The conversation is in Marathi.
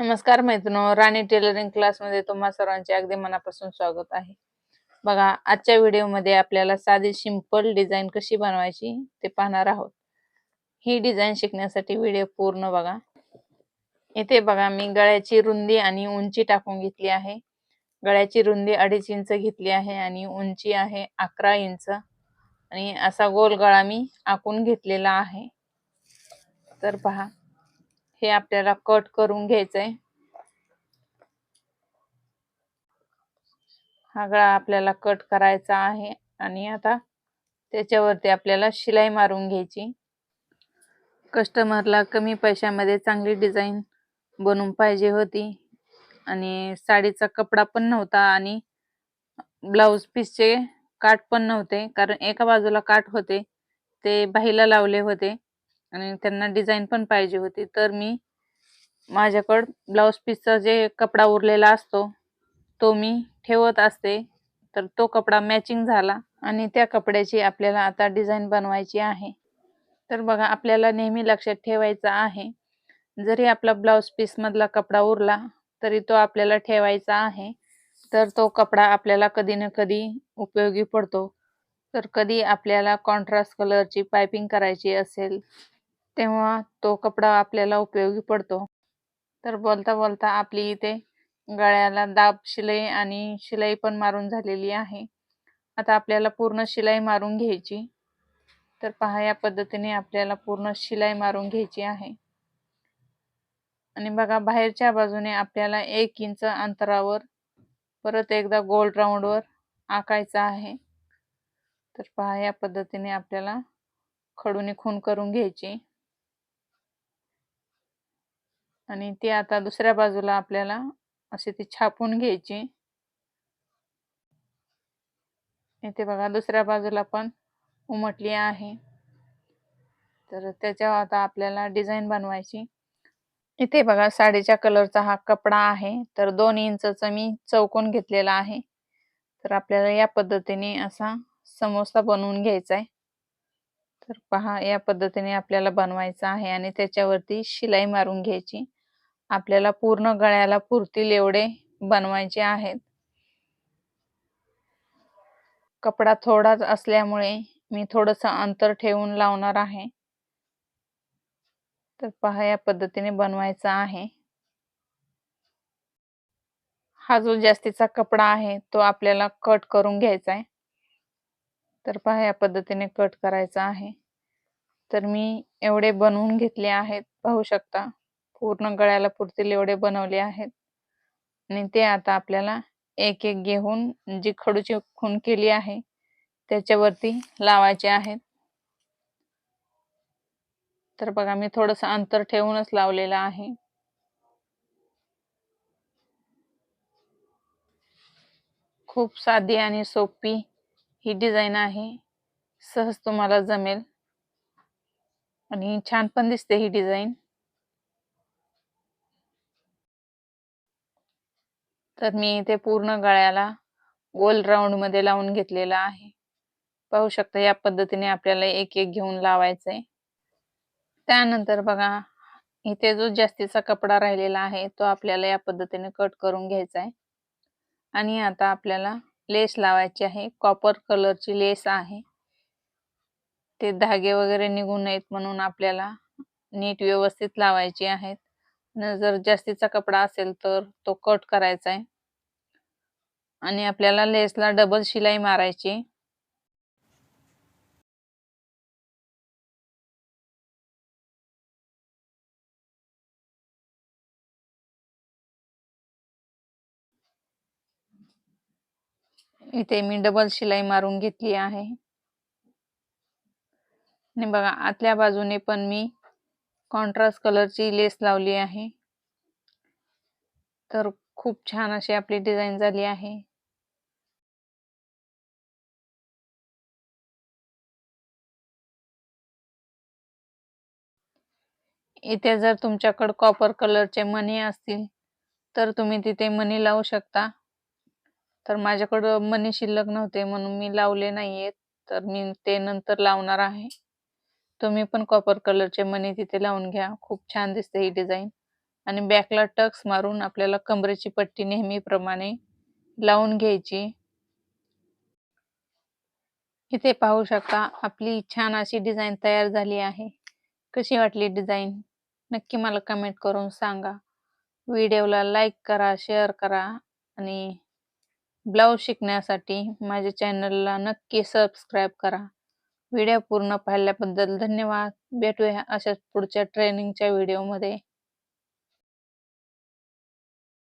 नमस्कार मैत्रिणी राणी टेलरिंग क्लासमध्ये तुम्हा सर्वांचे अगदी मनापासून स्वागत आहे. बघा आजच्या व्हिडिओमध्ये आपल्याला साधी सिंपल डिझाईन कशी बनवायची ते पाहणार आहोत. ही डिझाईन शिकण्यासाठी व्हिडिओ पूर्ण बघा. इथे बघा मी गळ्याची रुंदी आणि उंची टाकून घेतली आहे. गळ्याची रुंदी अडीच इंच घेतली आहे आणि उंची आहे अकरा इंच. आणि असा गोल गळा मी आखून घेतलेला आहे. तर पहा हे आपल्याला कट करून घ्यायचंय. हा गळा आपल्याला कट करायचा आहे आणि आता त्याच्यावरती आपल्याला शिलाई मारून घ्यायची. कस्टमरला कमी पैशामध्ये चांगली डिझाईन बनवून पाहिजे होती आणि साडीचा कपडा पण नव्हता आणि ब्लाऊज पीसचे काठ पण नव्हते कारण एका बाजूला काठ होते ते बाहीला लावले होते. आणि त्यांना डिझाईन पण पाहिजे होती. तर मी माझ्याकडं ब्लाऊज पीसचा जे कपडा उरलेला असतो तो मी ठेवत असते. तर तो कपडा मॅचिंग झाला आणि त्या कपड्याची आपल्याला आता डिझाईन बनवायची आहे. तर बघा आपल्याला नेहमी लक्षात ठेवायचा आहे. जरी आपला ब्लाऊज पीसमधला कपडा उरला तरी तो आपल्याला ठेवायचा आहे. तर तो कपडा आपल्याला कधी ना कधी उपयोगी पडतो. तर कधी आपल्याला कॉन्ट्रास्ट कलरची पायपिंग करायची असेल तेव्हा तो कपडा आपल्याला उपयोगी पडतो. तर बोलता बोलता आपली इथे गळ्याला दाब शिलाई आणि शिलाई पण मारून झालेली आहे. आता आपल्याला पूर्ण शिलाई मारून घ्यायची. तर पहा या पद्धतीने आपल्याला पूर्ण शिलाई मारून घ्यायची आहे. आणि बघा बाहेरच्या बाजूने आपल्याला एक इंच अंतरावर परत एकदा गोल राऊंडवर आकायचा आहे. तर पहा या पद्धतीने आपल्याला खडूने खून करून घ्यायची. आणि ती आता दुसऱ्या बाजूला आपल्याला अशी ती छापून घ्यायची. इथे बघा दुसऱ्या बाजूला पण उमटली आहे. तर त्याच्यावर आता आपल्याला डिझाईन बनवायची. इथे बघा साडीच्या कलरचा हा कपडा आहे. तर दोन इंचचा मी चौकोन घेतलेला आहे. तर आपल्याला या पद्धतीने असा समोसा बनवून घ्यायचा आहे तर पहा या पद्धतीने आपल्याला बनवायचा आहे आणि त्याच्यावरती शिलाई मारून घ्यायची. आपल्याला पूर्ण गळ्याला पुरतील एवढे बनवायचे आहेत. कपडा थोडाच असल्यामुळे मी थोडस अंतर ठेवून लावणार आहे. तर पहा या पद्धतीने बनवायचा आहे. हा जो जास्तीचा कपडा आहे तो आपल्याला कट करून घ्यायचा आहे. तर पहा या पद्धतीने कट करायचा आहे. तर मी एवढे बनवून घेतले आहेत पाहू शकता. पूर्ण गळ्याला पुरतील एवढे बनवले आहेत. आणि ते आता आपल्याला एक एक घेऊन जी खडूची खून केली आहे त्याच्यावरती लावायचे आहेत. तर बघा मी थोडस अंतर ठेवूनच लावलेलं आहे. खूप साधी आणि सोपी ही डिझाईन आहे. सहज तुम्हाला जमेल. आणि छान पण दिसते ही डिझाईन. तर मी इथे पूर्ण गळ्याला गोल राऊंडमध्ये लावून घेतलेला आहे. पाहू शकता या पद्धतीने आपल्याला एक एक घेऊन लावायचंय. त्यानंतर बघा इथे जो जास्तीचा कपडा राहिलेला आहे तो आपल्याला या पद्धतीने कट करून घ्यायचा आहे आणि आता आपल्याला लेस लावायची आहे. कॉपर कलरची लेस आहे. ते धागे वगैरे निघू नयेत म्हणून आपल्याला नीट व्यवस्थित लावायची आहेत. जर जास्तीचा कपडा असेल तर तो कट करायचा आहे. आणि आपल्याला लेसला डबल शिलाई मारायची इथे मी डबल शिलाई मारून घेतली आहे. आणि बघा आतल्या बाजूने पण मी कॉन्ट्रास्ट कलरची लेस लावली आहे. तर खूप छान अशी आपली डिझाईन झाली आहे. इथे जर तुमच्याकडे कॉपर कलरचे मणी असतील तर तुम्ही तिथे मनी लावू शकता. तर माझ्याकडं मनी शिल्लक नव्हते म्हणून मी लावले नाहीयेत तर मी ते नंतर लावणार आहे. तुम्ही पण कॉपर कलरचे मनी तिथे लावून घ्या. खूप छान दिसते ही डिझाईन आणि बॅकला टक्स मारून आपल्याला कमरेची पट्टी नेहमीप्रमाणे लावून घ्यायची. इथे पाहू शकता आपली छान अशी डिझाईन तयार झाली आहे. कशी वाटली डिझाईन नक्की मला कमेंट करून सांगा. व्हिडिओला लाईक करा शेअर करा आणि ब्लाऊज शिकण्यासाठी माझ्या चॅनलला नक्की सबस्क्राईब करा. व्हिडिओ पूर्ण पाहिल्याबद्दल धन्यवाद. भेटूया अशाच पुढच्या ट्रेनिंगच्या व्हिडिओमध्ये